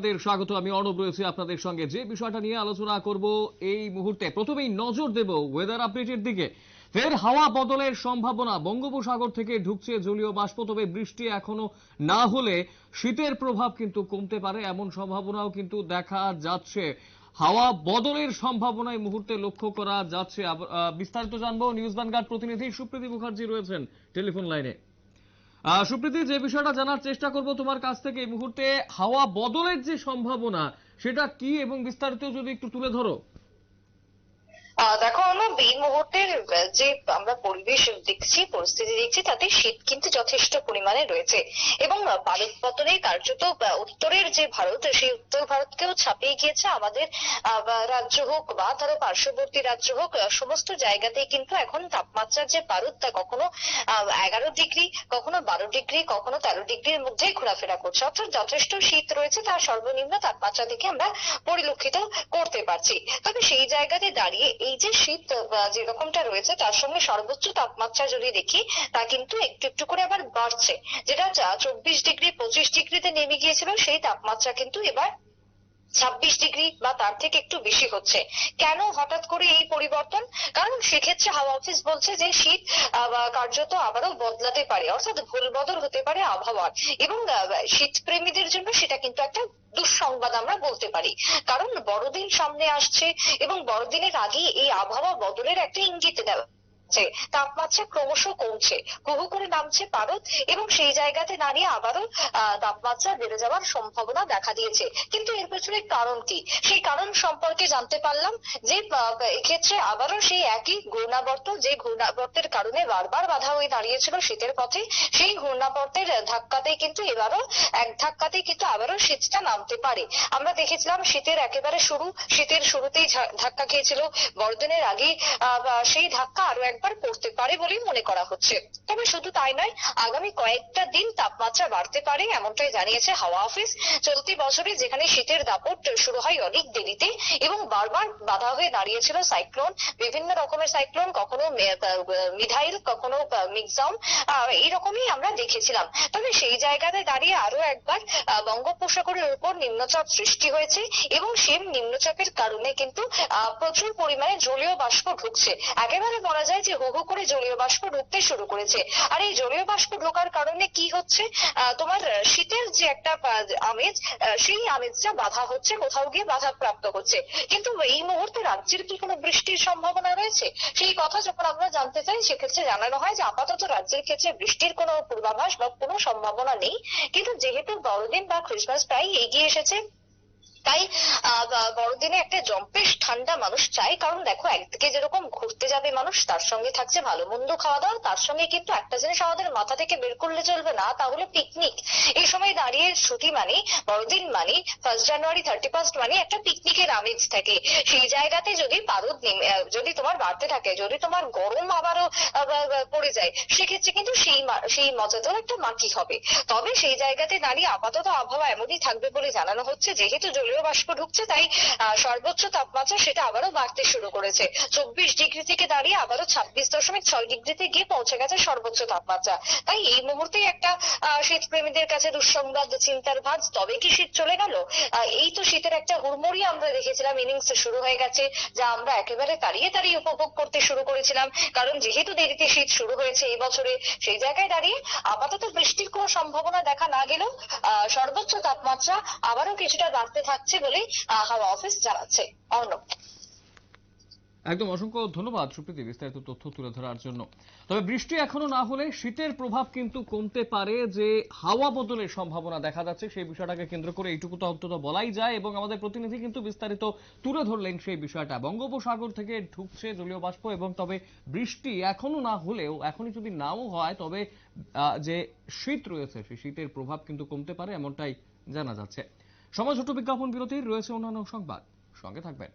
আপনাদের স্বাগত, আমি অর্ণব রয়েছি আপনাদের সঙ্গে। যে বিষয়টা নিয়ে আলোচনা করব এই মুহূর্তে, প্রথমেই নজর দেব ওয়েদার আপডেটের দিকে। ফের হাওয়া বদলের সম্ভাবনা, বঙ্গোপসাগর থেকে ঢুকছে জলীয় বাষ্প, তবে বৃষ্টি এখনও না হলে শীতের প্রভাব কিন্তু কমতে পারে, এমন সম্ভাবনাও কিন্তু দেখা যাচ্ছে। হাওয়া বদলের সম্ভাবনা এই মুহূর্তে লক্ষ্য করা যাচ্ছে। বিস্তারিত জানব। নিউজ ভ্যানগার্ড প্রতিনিধি সুপ্রীতি মুখার্জি রয়েছেন টেলিফোন লাইনে। সুপ্রীতি, যে বিষয়টা জানার চেষ্টা করব তোমার কাছ থেকে এই মুহূর্তে, হাওয়া বদলের যে সম্ভাবনা, সেটা কি এবং বিস্তারিত যদি একটু তুলে ধরো? আমরা এই মুহূর্তের যে আমরা পরিবেশ দেখছি, পরিস্থিতি দেখছি, তাতে শীত কিন্তু যথেষ্ট পরিমাণে রয়েছে। এবং ভারত পতনে কার্যত উত্তরের যে ভারত, সেই উত্তর ভারতকেও ছাপিয়ে গিয়েছে আমাদের রাজ্য হোক বা তার পার্শ্ববর্তী রাজ্য হোক সমস্ত জায়গাতেই কিন্তু এখন তাপমাত্রার যে পারদ তা কখনো এগারো ডিগ্রি, কখনো বারো ডিগ্রি, কখনো তেরো ডিগ্রির মধ্যেই ঘোরাফেরা করছে। অর্থাৎ যথেষ্ট শীত রয়েছে তার সর্বনিম্ন তাপমাত্রা থেকে আমরা পরিলক্ষিত করতে পারছি। তবে সেই জায়গাতে দাঁড়িয়ে এই যে শীত যেরকমটা রয়েছে, তার সঙ্গে সর্বোচ্চ তাপমাত্রা যদি দেখি, তা কিন্তু একটু একটু করে আবার বাড়ছে। যেটা চব্বিশ ডিগ্রি, পঁচিশ ডিগ্রিতে নেমে গিয়েছিল, সেই তাপমাত্রা কিন্তু এবার ছাব্বিশ ডিগ্রি বা তার থেকে একটু বেশি হচ্ছে। কেন হঠাৎ করে এই পরিবর্তন? কারণ সেক্ষেত্রে হাওয়া অফিস বলছে যে, শীত কার্যত আবারও বদলাতে পারে, অর্থাৎ ভুল বদল হতে পারে আবহাওয়ার। এবং শীত প্রেমীদের জন্য সেটা কিন্তু একটা দুঃসংবাদ আমরা বলতে পারি। কারণ বড়দিন সামনে আসছে এবং বড়দিনের আগেই এই আবহাওয়া বদলের একটা ইঙ্গিত দেওয়া হচ্ছে। তাপমাত্রা ক্রমশ কমছে। হুহু করে নামছে পারদ এবং সেই জায়গাতে দাঁড়িয়ে আবারও তাপমাত্রা বেড়ে যাওয়ার সম্ভাবনা দেখা দিয়েছে। কিন্তু এর পেছনে কারণ কি? সেই কারণ সম্পর্কে জানতে পারলাম যে এক্ষেত্রে আবারও সেই একই ঘূর্ণাবর্ত, যে ঘূর্ণাবর্তের কারণে বারবার বাধা হয়ে দাঁড়িয়েছিল শীতের পথে, সেই ঘূর্ণাবর্তের ধাক্কাতেই কিন্তু এবারও, এক ধাক্কাতেই কিন্তু আবারও শীতটা নামতে পারে। আমরা দেখেছিলাম শীতের একেবারে শুরু, শীতের শুরুতেই ধাক্কা খেয়েছিল। বড়দিনের আগে সেই ধাক্কা আরও একবার পড়তে পারে বলেই মনে করা হচ্ছে। তবে শুধু তাই নয় আগামী কয়েকটা দিন তাপমাত্রা বাড়তে পারে এমনটাই জানিয়েছে হাওয়া অফিস। চলতি বছরে যেখানে শীতের দাপট শুরু হয় অনেক দেরিতে এবং বারবার বাধা হয়ে দাঁড়িয়েছিল সাইক্লোন বিভিন্ন রকমের সাইক্লোন কখনো মিধাইল কখনো আহ, এইরকমই আমরা দেখেছিলাম। তবে সেই জায়গাতে দাঁড়িয়ে আরও একবার বঙ্গোপসাগরের উপর নিম্নচাপ সৃষ্টি হয়েছে এবং সেই নিম্নচাপের কারণে কিন্তু প্রচুর পরিমাণে জলীয় বাষ্প ঢুকছে। একেবারে বলা যায় যে হু হু করে জলীয় বাষ্প ঢুকতে শুরু করেছে। আর এই জলীয় বাষ্প ঢোকার কারণে কি হচ্ছে? তোমার শীতের যে একটা আমেজ সেই আমেজটা বাধা হচ্ছে কোথাও গিয়ে বাধা প্রাপ্ত হচ্ছে। কিন্তু এই মুহূর্তে রাজ্যের কি কোনো বৃষ্টির সম্ভাবনা রয়েছে? সেই কথা যখন আমরা জানতে চাই সেক্ষেত্রে জানানো হয় যে আপাতত রাজ্যের ক্ষেত্রে বৃষ্টির কোনো পূর্বাভাস বা কোনো সম্ভাবনা নেই। কিন্তু যেহেতু বড়দিন বা ক্রিসমাস প্রায় এগিয়ে এসেছে তাই আহ, বড়দিনে একটা জম্পেশ ঠান্ডা মানুষ চায় কারণ দেখো, একদিকে যেরকম ঘুরতে যাবে মানুষ, তার সঙ্গে থাকছে ভালো মন্দ খাওয়া দাওয়া তার সঙ্গে কিন্তু একটা জিনিস আমাদের মাথা থেকে বের করলে চলবে না, তা হলো পিকনিক এই সময় দাঁড়িয়ে ছুটি মানে বড়দিন মানে ফার্স্ট জানুয়ারি থার্টি ফার্স্ট মানে একটা পিকনিকের আমেজ থাকে। সেই জায়গাতে যদি পারদ নেমে যদি তোমার বাড়তে থাকে, যদি তোমার গরম আবারও পড়ে যায়, সেক্ষেত্রে কিন্তু সেই সেই মজাটাও একটা মাটি হবে। তবে সেই জায়গাতে দাঁড়িয়ে আপাতত আবহাওয়া এমনই থাকবে বলে জানানো হচ্ছে। যেহেতু জলীয় বাষ্প ঢুকছে, তাই সর্বোচ্চ তাপমাত্রা সেটা আবারও বাড়তে শুরু করেছে। চব্বিশ ডিগ্রি থেকে দাঁড়িয়ে আবারও ছাব্বিশ দশমিক ছয় ডিগ্রিতে গিয়ে পৌঁছে গেছে সর্বোচ্চ তাপমাত্রা। তাই এই মুহূর্তেই একটা শীত প্রেমীদের কাছে দুঃসংবাদ, চিন্তার ভাঁজ, তবে কি শীত চলে গেল? এই তো শীতের একটা হুড়মুড়ি আমরা দেখেছিলাম ইনিংস শুরু হয়ে গেছে, যা আমরা একেবারে তাড়িয়ে তাড়িয়ে উপভোগ করতে শুরু করেছিলাম। কারণ যেহেতু দেরিতে শীত শুরু হয়েছে এই বছরে, সেই জায়গায় দাঁড়িয়ে আপাতত বৃষ্টির কোনো সম্ভাবনা দেখা না গেলেও সর্বোচ্চ তাপমাত্রা আবারও কিছুটা বাড়তে থাকছে বলে হাওয়া অফিস জানাচ্ছে। অর্ণব। একদম অসংখ্য ধন্যবাদ সুপ্রীতি, বিস্তারিত তথ্য তুলে ধরার জন্য। তবে বৃষ্টি এখনও না হলে শীতের প্রভাব কিন্তু কমতে পারে যে হাওয়া বদলের সম্ভাবনা দেখা যাচ্ছে, সেই বিষয়টাকে কেন্দ্র করে এইটুকু তো অন্তত বলাই যায় এবং আমাদের প্রতিনিধি কিন্তু বিস্তারিত তুলে ধরলেন সেই বিষয়টা। বঙ্গোপসাগর থেকে ঢুকছে জলীয় বাষ্প এবং তবে বৃষ্টি এখনও না হলেও, এখনই যদি নাও হয়, তবে যে শীত রয়েছে, সেই শীতের প্রভাব কিন্তু কমতে পারে এমনটাই জানা যাচ্ছে। সময় ছোট বিজ্ঞাপন বিরতির, রয়েছে অন্যান্য সংবাদ। সঙ্গে থাকবেন।